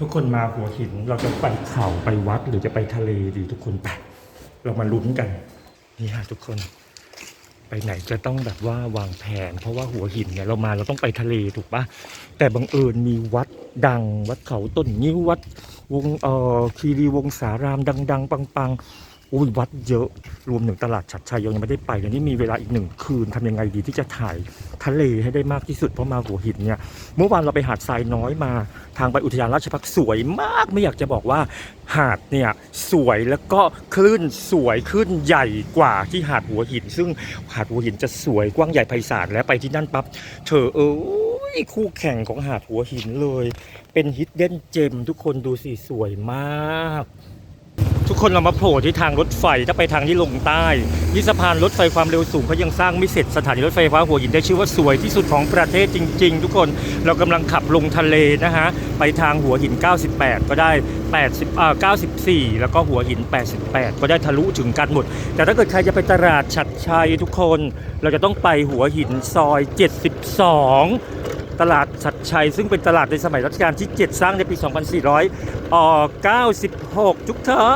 ทุกคนมาหัวหินเราจะไปเขาไปวัดหรือจะไปทะเลดีทุกคนไปเรามาลุ้นกันนี่ฮะทุกคนไปไหนจะต้องแบบว่าวางแผน เพราะว่าหัวหินเนี่ยเรามาเราต้องไปทะเลถูกปะแต่บังเอิญมีวัดดัง วัดเขาต้นนิ้ววัดวงเอ่อคีรีวงสารามดัง ๆ ปังๆ อุ้ยวัดเยอะรวมถึงตลาดฉัดชัยยังไม่ได้ไปเดี๋ยวนี้มีเวลาอีกหนึ่งคืนทำยังไงดีที่จะถ่ายทะเลให้ได้มากที่สุดเพราะมาหัวหินเนี่ยเมื่อวานเราไปหาดทรายน้อยมา ทางไปอุทยานราชพักษ์สวยมากไม่อยากจะบอกว่าหาดเนี่ยสวยแล้วก็คลื่นสวยขึ้นใหญ่กว่าที่หาดหัวหิน ซึ่งหาดหัวหินจะสวยกว้างใหญ่ไพศาลแล้วไปที่นั่นปั๊บเธอเอ้ยคู่แข่งของหาดหัวหินเลย เป็นฮิดเด้นเจมทุกคนดูสิสวยมาก ทุกคนเรามาโผล่ที่ทางรถไฟถ้าไปทางที่ลงใต้ที่สะพานรถไฟความเร็วสูงเขายังสร้างไม่เสร็จสถานีรถไฟฟ้าหัวหินได้ชื่อว่าสวยที่สุดของประเทศจริง ๆ ทุกคนเรากำลังขับลงทะเลนะฮะไปทางหัวหิน 98 ก็ได้ 80อ่า94 แล้วก็หัวหิน 88 ก็ได้ทะลุถึงกันหมด แต่ถ้าเกิดใครจะไปตลาดฉัดชัยทุกคน เราจะต้องไปหัวหินซอย 72 ตลาดชัดชัย ซึ่งเป็นตลาดในสมัยรัชกาลที่ 7 สร้างในปี 2400อ่อ96 ทุกท่า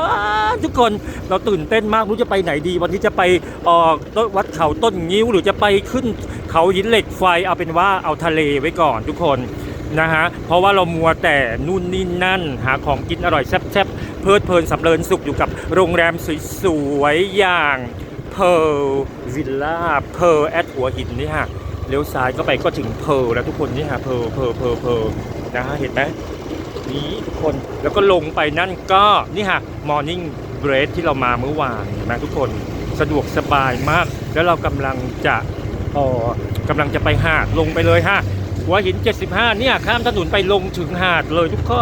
นทุกคนเราตื่นเต้นมากรู้จะไปไหนดี วันนี้จะไปออต้นวัดเขาต้นงิ้ว หรือจะไปขึ้นเขาหินเหล็กไฟเอาเป็นว่าเอาทะเลไว้ก่อนทุกคนนะฮะเพราะว่าเรามัวแต่นู่นนี่นั่น หาของกินอร่อยแซ่บๆเพลิดเพลินสำเริญสุขอยู่กับโรงแรมสวยๆอย่างเพ r ร์วิลล่าเพ r ร์แอดหัวหินนี่ฮะ เลี้ยวซ้ายก็ไปก็ถึงเพลแล้วทุกคนนี่ฮะเพลเพลเพลเพลนะฮะเห็นไหมนี่ทุกคนแล้วก็ลงไปนั่นก็นี่ฮะมอร์นิ่งเบรดที่เรามาเมื่อวานเห็นไหมทุกคนสะดวกสบายมาก แล้วเรากำลังจะเออกำลังจะไปหาดลงไปเลยฮะหัวหิน 75 เนี่ยข้ามถนนไปลงถึงหาดเลยทุกค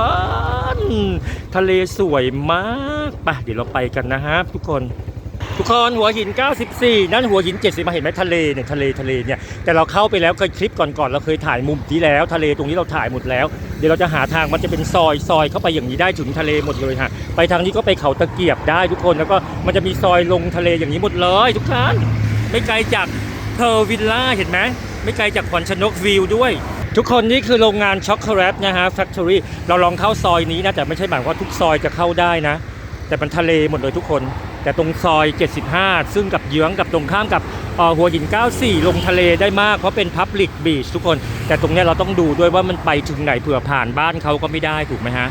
น ทะเลสวยมากไปเดี๋ยวเราไปกันนะฮะทุกคน ทุกคนหัวหิน 94 นั่นหัวหิน 70 มาเห็นไหมทะเลเนี่ยทะเลทะเลเนี่ยแต่เราเข้าไปแล้วเคยคลิปก่อนๆเราเคยถ่ายมุมที่แล้ว ทะเลตรงนี้เราถ่ายหมดแล้ว เดี๋ยวเราจะหาทางมันจะเป็นซอยซอยเข้าไปอย่างนี้ได้ถึงทะเลหมดเลยฮะไปทางนี้ก็ไปเขาตะเกียบได้ทุกคนแล้วก็มันจะมีซอยลงทะเลอย่างนี้หมดเลย ทุกท่านไม่ไกลจากเพอร์วิลล่าเห็นไหมไม่ไกลจากขวัญชนกวิวด้วยทุกคนนี่คือโรงงานช็อกโกแลตนะฮะแฟคทอรี่เราลองเข้าซอยนี้นะแต่ไม่ใช่หมายว่าทุกซอยจะเข้าได้นะ แต่มันทะเลหมดเลยทุกคน แต่ตรงซอย 75 ซึ่งกับเยื้องกับตรงข้ามกับหัวหิน 94 ลงทะเลได้มากเพราะเป็น Public Beach ทุกคน แต่ตรงนี้เราต้องดูด้วยว่ามันไปถึงไหนเผื่อผ่านบ้านเขาก็ไม่ได้ถูกไหมฮะ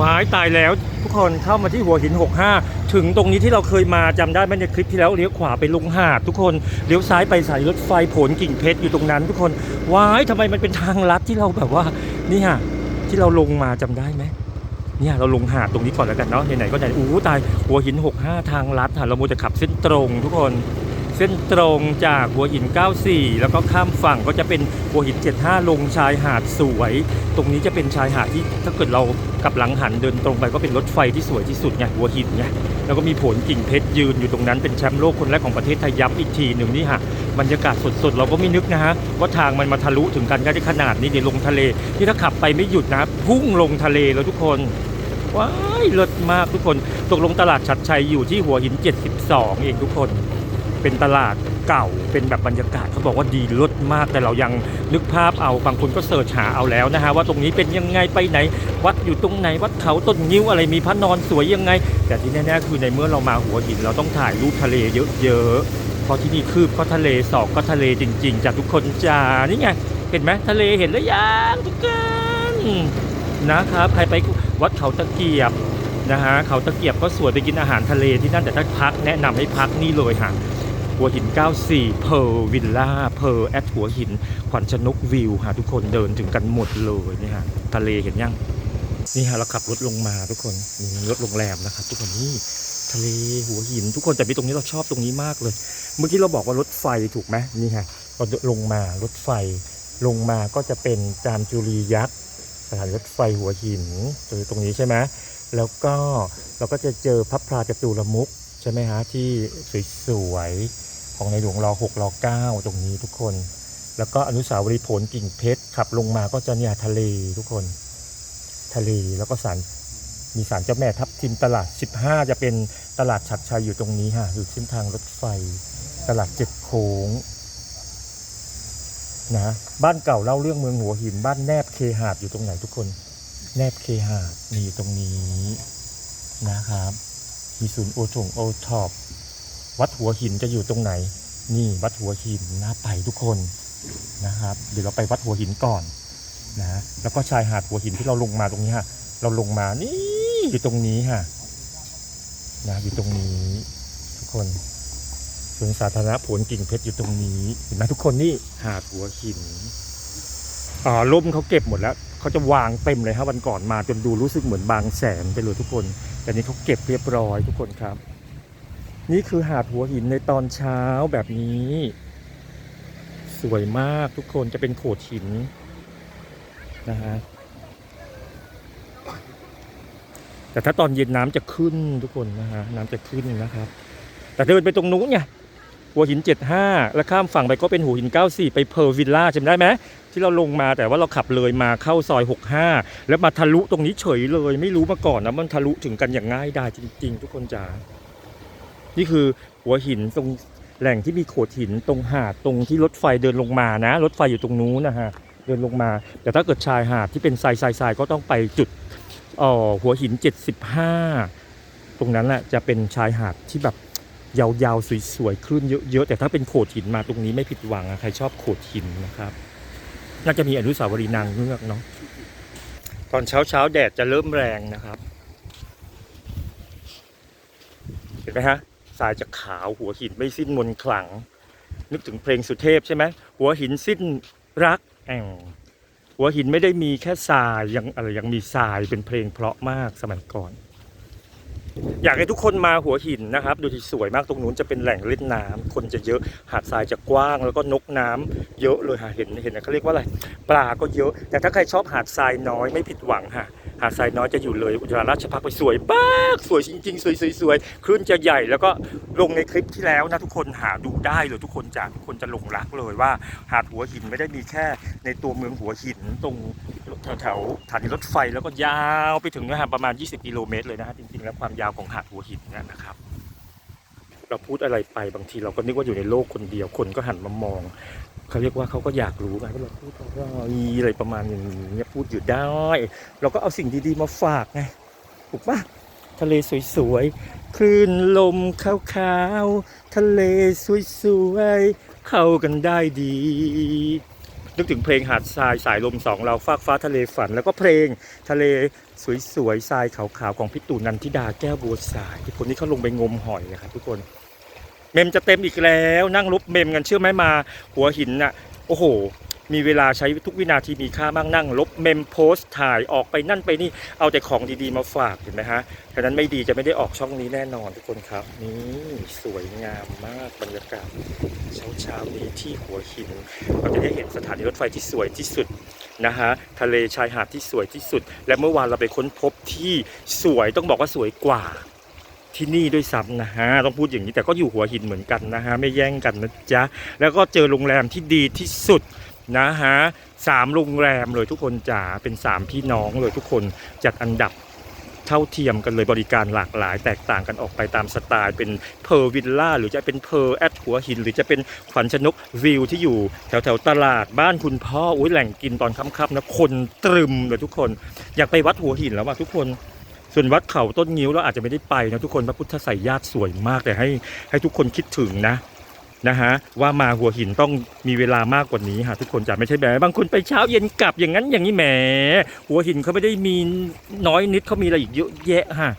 ว้ายตายแล้วทุกคนเข้ามาที่หัวหิน 65 ถึงตรงนี้ที่เราเคยมาจำได้ไหมในคลิปที่แล้วเลี้ยวขวาไปลงหาดทุกคนเลี้ยวซ้ายไปสายรถไฟผลกิ่งเพชรอยู่ตรงนั้น ทุกคนว้ายทำไมมันเป็นทางลัดที่เราแบบว่านี่ฮะที่เราลงมาจำได้ไหม เนี่ยเราลงหาดตรงนี้ก่อนแล้วกันเนาะไหนๆก็ไหนอู้ตายหัวหิน 65 ทางลัดค่ะเราโมจะขับเส้นตรงทุกคน เส้นตรงจากหัวหิน 94 แล้วก็ข้ามฝั่งก็จะเป็นหัวหิน 75 ลงชายหาดสวย ตรงนี้จะเป็นชายหาดที่ถ้าเกิดเรากลับหลังหันเดินตรงไปก็เป็นรถไฟที่สวยที่สุดไงหัวหินไงแล้วก็มีผลกิ่งเพชรยืนอยู่ตรงนั้นเป็นแชมป์โลกคนแรกของประเทศไทยย้ำอีกทีหนึ่งนี่ฮะบรรยากาศสดๆ เราก็ไม่นึกนะฮะว่าทางมันมาทะลุถึงกันได้ขนาดนี้เดี๋ยวลงทะเลที่ถ้าขับไปไม่หยุดนะพุ่งลงทะเลแล้วทุกคนว้ายเลิศมากทุกคน ตกลงตลาดชัดชัยอยู่ที่หัวหิน 72 เองทุกคน เป็นตลาดเก่าเป็นแบบบรรยากาศเขาบอกว่าดีลิศมากแต่เรายังนึกภาพเอาบางคนก็เสิร์ชหาเอาแล้วนะฮะว่าตรงนี้เป็นยังไงไปไหน วัดอยู่ตรงไหนวัดเขาต้นงิ้วอะไรมีพระนอนสวยยังไง แต่ที่แน่ๆคือในเมื่อเรามาหัวหินเราต้องถ่ายรูปทะเลเยอะๆเพราะที่นี่คืบก็ทะเลสอกก็ทะเลจริงๆจากทุกคนจ้านี่ไงเห็นไหมทะเลเห็นแล้วยังทุกคนนะครับใครไปวัดเขาตะเกียบนะฮะเขาตะเกียบก็สวยไปกินอาหารทะเลที่นั่นแต่ถ้าพักแนะนำให้พักนี่เลยฮะ หัวหิน 94 เพอร์วิลล่า เพอร์แอดหัวหิน ขวัญชนกวิวฮะทุกคนเดินถึงกันหมดเลยนี่ฮะ ทะเลเห็นยัง นี่ฮะเราขับรถลงมาทุกคนมีรถโรงแรมนะครับ ทุกคนนี่ทะเลหัวหิน ทุกคนแต่มีตรงนี้เราชอบตรงนี้มากเลย เมื่อกี้เราบอกว่ารถไฟถูกไหมนี่ฮะเราลงมารถไฟลงมาก็จะเป็นจามจุรียักษ์สถานรถไฟหัวหินตรงนี้ใช่ไหมแล้วก็เราก็จะเจอพระพราจตุรมุก ใช่ไหมฮะที่สวยๆของในหลวงรอหกรอเก้าตรงนี้ทุกคน แล้วก็อนุสาวรีย์ผลกิ่งเพชรขับลงมาก็จะเนี่ยทะเลทุกคน ทะเลแล้วก็สารมีสารเจ้าแม่ทับทิมตลาด 15 จะเป็นตลาดฉัดชัยอยู่ตรงนี้ฮะอยู่เส้นทางรถไฟ ตลาดเจ็ดโค้งนะบ้านเก่าเล่าเรื่องเมืองหัวหิน บ้านแนบเคหาดอยู่ตรงไหนทุกคน แนบเคหะมีอยู่ตรงนี้นะครับ มีศูนย์โอทงโอท็อปวัดหัวหินจะอยู่ตรงไหน นี่วัดหัวหินน่าไปทุกคนนะครับเดี๋ยวเราไปวัดหัวหินก่อนนะแล้วก็ชายหาดหัวหินที่เราลงมาตรงนี้ฮะเราลงมานี่อยู่ตรงนี้ฮะนะอยู่ตรงนี้ทุกคนสวนสาธารณะผลกิ่งเพชรอยู่ตรงนี้เห็นไหมทุกคนนี่หาดหัวหินอ่าร่มเขาเก็บหมดแล้ว เขาจะวางเต็มเลยครับวันก่อนมาจนดูรู้สึกเหมือนบางแสนไปเลยทุกคน แต่นี้เขาเก็บเรียบร้อยทุกคนครับ นี่คือหาดหัวหินในตอนเช้าแบบนี้ สวยมากทุกคนจะเป็นโขดหินนะฮะแต่ถ้าตอนเย็นน้ำจะขึ้นทุกคนนะฮะน้ำจะขึ้นนะครับ แต่เดินไปตรงนู้นไง หัวหิน 75 แล้วข้ามฝั่งไปก็เป็นหัวหิน 94 ไปเพอร์วิลล่าจำได้ไหมที่เราลงมาแต่ว่าเราขับเลยมาเข้าซอย 65 แล้วมาทะลุตรงนี้เฉยเลย ไม่รู้มาก่อนนะมันทะลุถึงกันอย่างง่ายได้จริง ๆ ทุกคนจ๋านี่คือหัวหินตรงแหล่งที่มีโขดหินตรงหาดตรงที่รถไฟเดินลงมานะ รถไฟอยู่ตรงนู้นนะฮะเดินลงมา แต่ถ้าเกิดชายหาดที่เป็นทรายทรายทรายก็ต้องไปจุดออหัวหิน 75 ตรงนั้นแหละจะเป็นชายหาดที่แบบ ยาวๆ สวยๆคลื่นเยอะๆ แต่ถ้าเป็นโขดหินมาตรงนี้ไม่ผิดหวังใครชอบโขดหินนะครับ น่าจะมีอนุสาวรีย์นางเงือกเนาะตอนเช้าๆ แดดจะเริ่มแรงนะครับ เห็นไหมฮะทรายจะขาวหัวหินไม่สิ้นมนขลัง นึกถึงเพลงสุเทพใช่ไหมหัวหินสิ้นรักแองหัวหินไม่ได้มีแค่ทรายยังอะไรยังมีทรายเป็นเพลงเพราะมากสมัยก่อน อยากให้ทุกคนมาหัวหินนะครับ ดูที่สวยมากตรงนู้นจะเป็นแหล่งเล่นน้ำคนจะเยอะหาดทรายจะกว้าง แล้วก็นกน้ำเยอะเลยฮะเห็นเห็นเขาเรียกว่าอะไรปลาก็เยอะ แต่ถ้าใครชอบหาดทรายน้อยไม่ผิดหวังฮะหาดทรายน้อยจะอยู่เลยอุทยานราชพักษ์ไปสวยมากสวยจริงๆ สวยสวยสวยคลื่นจะใหญ่แล้วก็ลงในคลิปที่แล้วนะทุกคนหาดูได้เลยทุกคนจากทุกคนจะหลงรักเลยว่าหาดหัวหินไม่ได้มีแค่ในตัวเมืองหัวหินตรงแถวๆสถานีรถไฟแล้วก็ยาวไปถึงนะฮะประมาณ 20 กิโลเมตรเลยนะฮะ แล้วความยาวของหาดหัวหินเนี่ยนะครับ เราพูดอะไรไปบางทีเราก็นึกว่าอยู่ในโลกคนเดียวคนก็หันมามองเขาเรียกว่าเขาก็อยากรู้ไงว่าเราพูดอะไรอะไรประมาณอย่างนี้พูดอยู่ได้ เราก็เอาสิ่งดีๆมาฝากไงถูกปะทะเลสวยๆ คลื่นลมขาวๆ ทะเลสวยๆ เข้ากันได้ดี นึกถึงเพลงหาดทรายสายลมสองเราฟากฟ้าทะเลฝัน แล้วก็เพลงทะเลสวยๆทรายขาวๆของพี่ตู่นันทิดาแก้วบัวสายที่คนนี้เขาลงไปงมหอยนะครับทุกคนเมมจะเต็มอีกแล้ว นั่งลบเมมกันเชื่อไหมมา หัวหินน่ะ โอ้โห มีเวลาใช้ทุกวินาทีมีค่ามากนั่ง ลบเมมโพสต์ถ่ายออกไปนั่นไปนี่เอาแต่ของดีๆมาฝากเห็นไหมฮะฉะนั้นไม่ดีจะไม่ได้ออกช่องนี้แน่นอนทุกคนครับ นี่สวยงามมากบรรยากาศเช้าๆนี้ที่หัวหินเราจะได้เห็นสถานีรถไฟที่สวยที่สุดนะฮะทะเลชายหาดที่สวยที่สุด และเมื่อวานเราไปค้นพบที่สวยต้องบอกว่าสวยกว่าที่นี่ด้วยซ้ำนะฮะต้องพูดอย่างนี้แต่ก็อยู่หัวหินเหมือนกันนะฮะไม่แย่งกันนะจ๊ะแล้วก็เจอโรงแรมที่ดีที่สุด นะฮะสามโรงแรมเลยทุกคนจ๋าเป็นสามพี่น้องเลยทุกคนจัดอันดับเท่าเทียมกันเลยบริการหลากหลาย แตกต่างกันออกไปตามสไตล์เป็นเพอร์วิลล่าหรือจะเป็นเพอร์แอดหัวหิน หรือจะเป็นขวัญชนกวิวที่อยู่แถวแถวตลาดบ้านคุณพ่ออุ้ยแหล่งกินตอนค่ำๆนะคนตรึมเลยทุกคน อยากไปวัดหัวหินแล้วว่ะทุกคนส่วนวัดเขาต้นงิ้วเราอาจจะไม่ได้ไปนะทุกคนพระพุทธไสยญาติสวยมากแต่ให้ให้ทุกคนคิดถึงนะ นะฮะว่ามาหัวหินต้องมีเวลามากกว่านี้ฮะทุกคนจะไม่ใช่แบบบางคนไปเช้าเย็นกลับอย่างนั้นอย่างนี้แหม หัวหินเขาไม่ได้มีน้อยนิดเขามีอะไรอีกเยอะแยะฮะ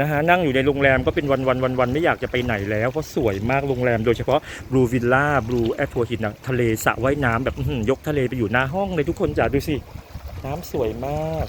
นะฮะนั่งอยู่ในโรงแรมก็เป็นวันวันวันวันไม่อยากจะไปไหนแล้วเพราะสวยมากโรงแรมโดยเฉพาะบลูวิลล่าบลูแอดหัวหินนะทะเลสระว่ายน้ำแบบยกทะเลไปอยู่หน้าห้องเลยทุกคนจ๋าดูสิน้ำสวยมาก